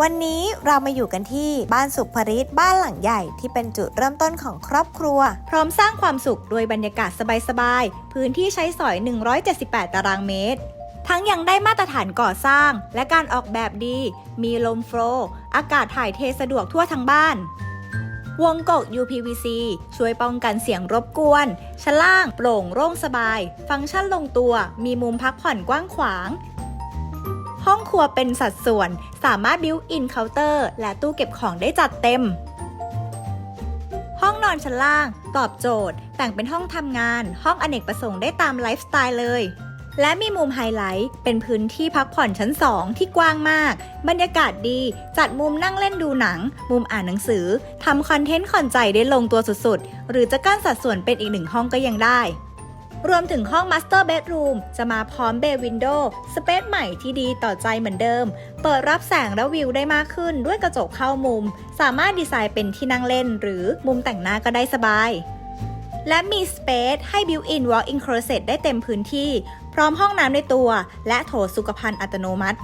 วันนี้เรามาอยู่กันที่บ้านสุขภริตบ้านหลังใหญ่ที่เป็นจุดเริ่มต้นของครอบครัว พร้อมสร้างความสุขโดยบรรยากาศสบายๆ พื้นที่ใช้สอย 178 ตารางเมตร ทั้งยังได้มาตรฐานก่อสร้าง และการออกแบบดี มีลมโฟล์อากาศถ่ายเทสะดวกทั่วทั้งบ้าน วงกก UPVC ช่วยป้องกันเสียงรบกวน ชั้นล่างโปร่งโล่งสบาย ฟังก์ชันลงตัว มีมุมพักผ่อนกว้างขวาง ห้องครัวเป็นสัดส่วน สามารถบิวอินเคาน์เตอร์ และตู้เก็บของได้จัดเต็ม ห้องนอนชั้นล่าง ตอบโจทย์แต่งเป็นห้องทำงาน ห้องอเนกประสงค์ได้ตามไลฟ์สไตล์เลย และมีมุมไฮไลท์ เป็นพื้นที่พักผ่อนชั้น 2 ที่กว้างมาก บรรยากาศดี จัดมุมนั่งเล่นดูหนัง มุมอ่านหนังสือทำคอนเทนต์คอนใจได้ลงตัวสุดๆ หรือจะกั้นสัดส่วนเป็นอีกหนึ่งห้องก็ยังได้ รวมถึงห้อง Master Bedroom จะมาพร้อมเบ y w วินโดว์สเปซใหม่ที่ดีต่อใจเหมือนเดิม เปิดรับแสงและวิวได้มากขึ้นด้วยกระจกเข้ามุม สามารถดีไซน์เป็นที่นั่งเล่น หรือมุมแต่งหน้าก็ได้สบาย และมีสเปซให้ Built-in Walk-in Closet ได้เต็มพื้นที่ พร้อมห้องน้ำในตัว และโถสุขภัณฑ์อัตโนมัติ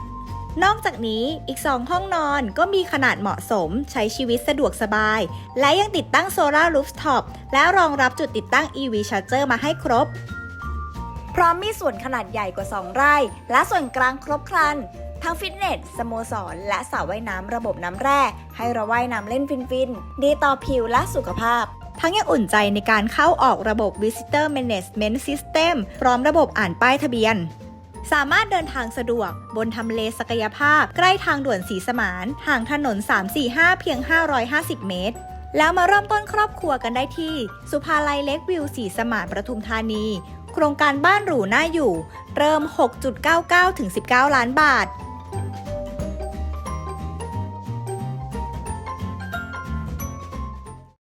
นอกจากนี้อีก 2 ห้องนอนก็มีขนาดเหมาะสมใช้ชีวิตสะดวกสบาย และยังติดตั้งโซลาร์รูฟท็อปและรองรับจุดติดตั้ง EV Charger มาให้ครบ พร้อมมีส่วนขนาดใหญ่กว่า 2 ไร่ และส่วนกลางครบครัน ทั้งฟิตเนส สโมสร และสระว่ายน้ำระบบน้ำแร่ ให้เราว่ายน้ำเล่นฟินๆ ดีต่อผิวและสุขภาพทั้งยังอุ่นใจในการเข้าออกระบบ Visitor Management System พร้อมระบบอ่านป้ายทะเบียน สามารถเดินทางสะดวก บนทำเลศักยภาพ ใกล้ทางด่วนสีสมานห่างถนน 345 เพียง 550 เมตร แล้วมาเริ่มต้นครอบครัวกันได้ที่ สุภาลัยเล็กวิวสีสมานประทุมธานี โครงการบ้านหรูน่าอยู่ เริ่ม 6.99 ถึง 19 ล้านบาท